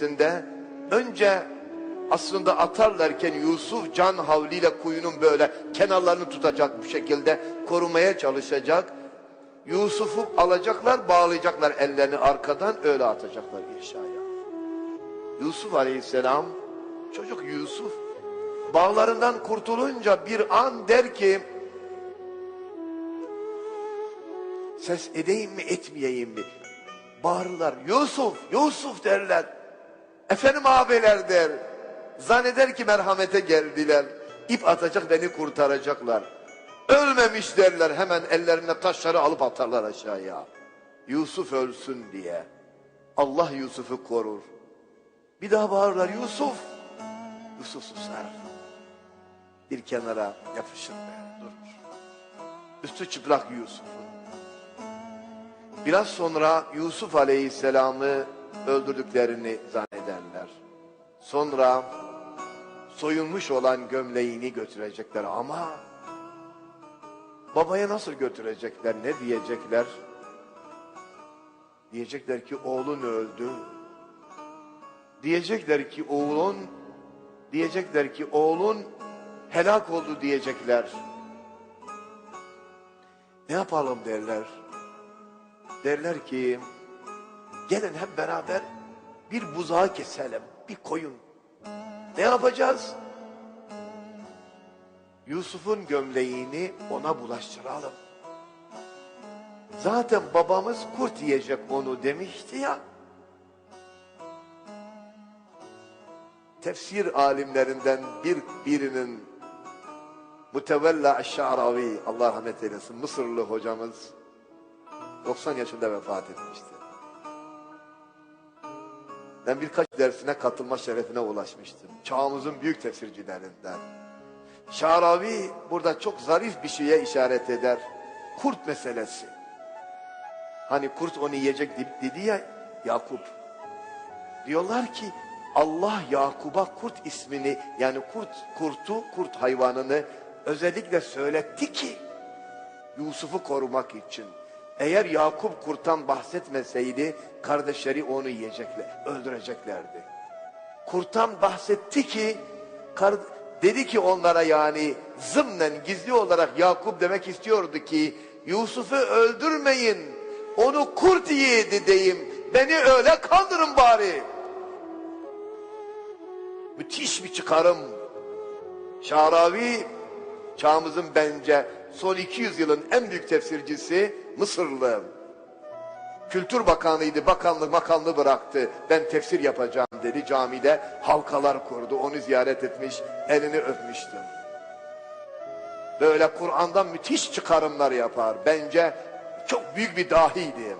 içerisinde önce aslında atarlarken Yusuf can havliyle kuyunun böyle kenarlarını tutacak bu şekilde korumaya çalışacak. Yusuf'u alacaklar, bağlayacaklar ellerini arkadan öyle atacaklar aşağıya. Yusuf Aleyhisselam, çocuk Yusuf bağlarından kurtulunca bir an der ki ses edeyim mi etmeyeyim mi? Bağırırlar Yusuf, Yusuf derler. Efendim abiler der. Zanneder ki merhamete geldiler. İp atacak beni kurtaracaklar. Ölmemiş derler hemen ellerine taşları alıp atarlar aşağıya. Yusuf ölsün diye. Allah Yusuf'u korur. Bir daha bağırırlar Yusuf. Yusuf susar. Bir kenara yapışır be, durur. Üstü çıplak Yusuf'un. Biraz sonra Yusuf Aleyhisselam'ı öldürdüklerini zannederler. Sonra soyunmuş olan gömleğini götürecekler ama babaya nasıl götürecekler, ne diyecekler? Diyecekler ki oğlun öldü. Diyecekler ki oğlun, diyecekler ki oğlun helak oldu diyecekler. Ne yapalım derler. Derler ki gelin hep beraber bir buzağı keselim, bir koyun. Ne yapacağız? Yusuf'un gömleğini ona bulaştıralım. Zaten babamız kurt yiyecek onu demişti ya. Tefsir alimlerinden bir birinin Mutevella Eşşa'ravi Allah rahmet eylesin Mısırlı hocamız 90 yaşında vefat etmişti. Ben birkaç dersine katılma şerefine ulaşmıştım. Çağımızın büyük tefsircilerinden. Şaravi burada çok zarif bir şeye işaret eder. Kurt meselesi. Hani kurt onu yiyecek dedi ya Yakup. Diyorlar ki Allah Yakup'a kurt ismini yani kurt kurtu kurt hayvanını özellikle söyletti ki Yusuf'u korumak için. Eğer Yakup kurttan bahsetmeseydi kardeşleri onu yiyecekler, öldüreceklerdi. Kurttan bahsetti ki dedi ki onlara yani zımnen gizli olarak Yakup demek istiyordu ki Yusuf'u öldürmeyin. Onu kurt yedi deyim. Beni öyle kandırın bari. Müthiş bir çıkarım. Şaravi çağımızın bence son 200 yılın en büyük tefsircisi Mısırlı. Kültür Bakanıydı, bakanlık makamını bıraktı. Ben tefsir yapacağım dedi camide. Halkalar kurdu, onu ziyaret etmiş, elini öpmüştüm. Böyle Kur'an'dan müthiş çıkarımlar yapar. Bence çok büyük bir dahiydi.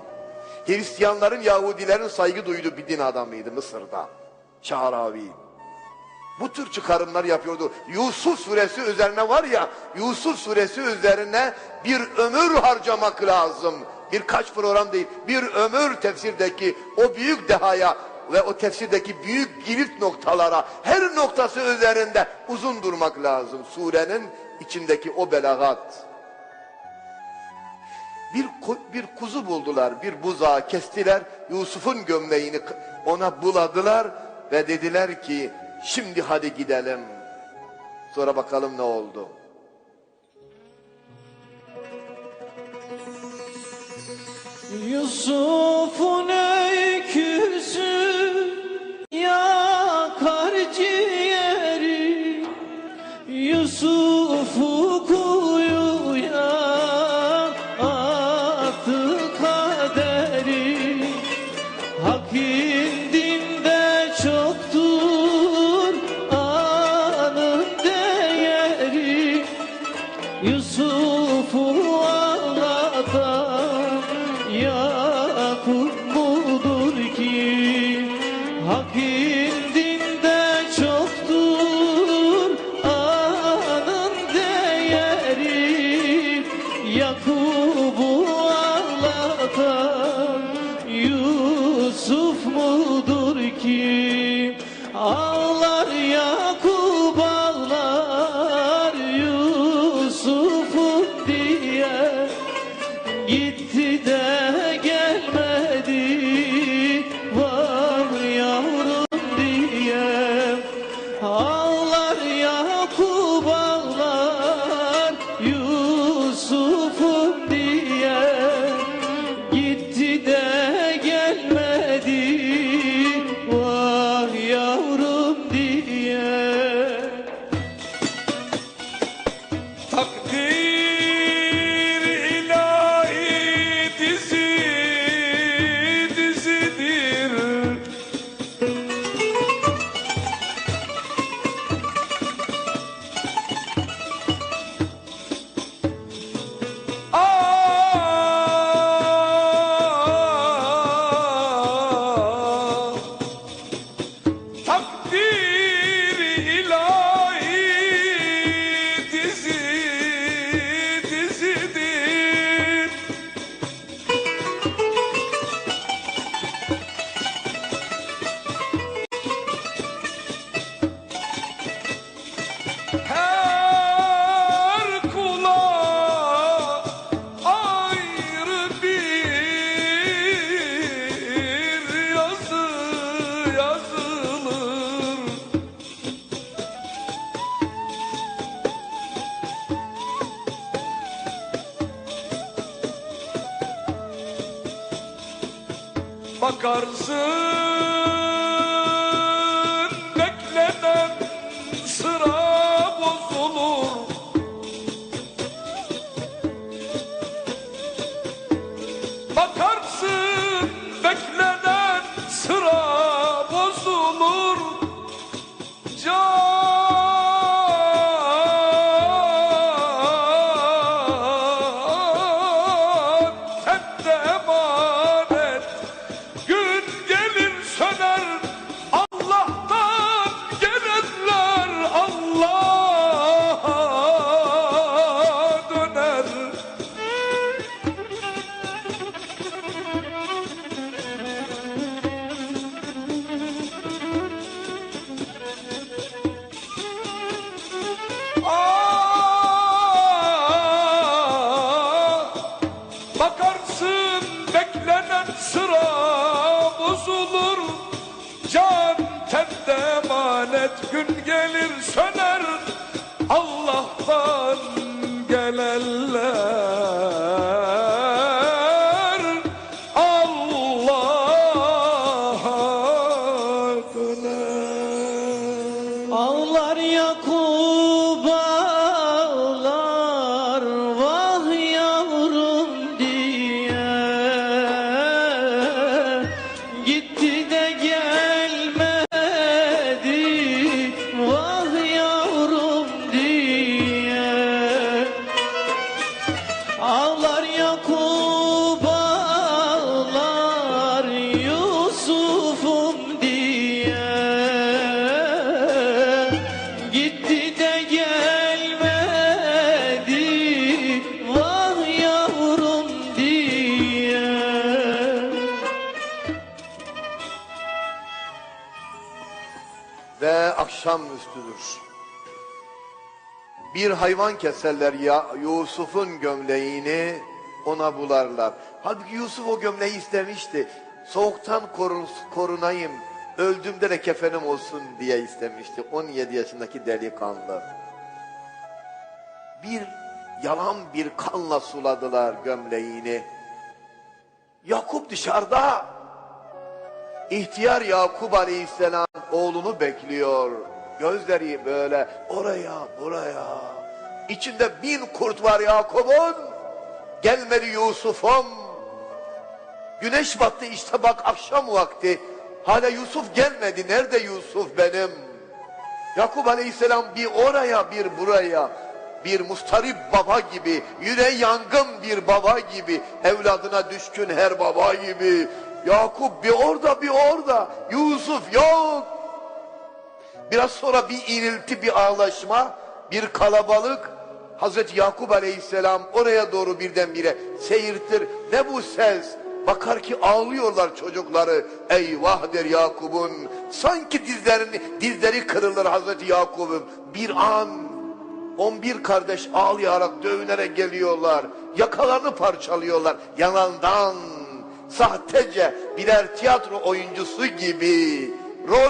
Hristiyanların, Yahudilerin saygı duyduğu bir din adamıydı Mısır'da. Şaravi. Bu tür çıkarımlar yapıyordu. Yusuf suresi üzerine var ya, Yusuf suresi üzerine bir ömür harcamak lazım. Birkaç program değil, bir ömür tefsirdeki o büyük dehaya ve o tefsirdeki büyük kilit noktalara her noktası üzerinde uzun durmak lazım. Surenin içindeki o belagat. Bir, bir kuzu buldular, bir buzağı kestiler, Yusuf'un gömleğini ona buladılar ve dediler ki Şimdi hadi gidelim. Sonra bakalım ne oldu. Yusuf'un öyküsü yakar ciğeri Yusuf'u you. Bakarsın Can tende emanet gün gelir söner. Allah'tan gelenler Ağlar Yakup ağlar Yusuf'um diye Gitti de gelmedi Vah yavrum diye Ve akşamüstüdür. Bir hayvan keserler ya Yusuf'un gömleğini ona bularlar. Halbuki Yusuf o gömleği istemişti. Soğuktan korun, korunayım, öldüğümde de kefenim olsun diye istemişti. 17 yaşındaki delikanlı. Bir yalan bir kanla suladılar gömleğini. Yakup dışarıda. İhtiyar Yakup Aleyhisselam oğlunu bekliyor. Gözleri böyle oraya buraya. İçinde bin kurt var Yakup'un. Gelmedi Yusuf'um. Güneş battı işte bak akşam vakti. Hala Yusuf gelmedi. Nerede Yusuf benim? Yakup Aleyhisselam bir oraya bir buraya bir mustarip baba gibi, yüreği yangın bir baba gibi, evladına düşkün her baba gibi. Yakup bir orada bir orada, Yusuf yok. Biraz sonra bir inilti, bir ağlaşma, bir kalabalık. Hazreti Yakup Aleyhisselam oraya doğru birdenbire seyirtir. Ne bu ses? Bakar ki ağlıyorlar çocukları. Eyvah der Yakup'un. Sanki dizlerini, dizleri kırılır Hazreti Yakup'un. Bir an 11 kardeş ağlayarak dövünerek geliyorlar. Yakalarını parçalıyorlar. Yalandan sahtece birer tiyatro oyuncusu gibi rol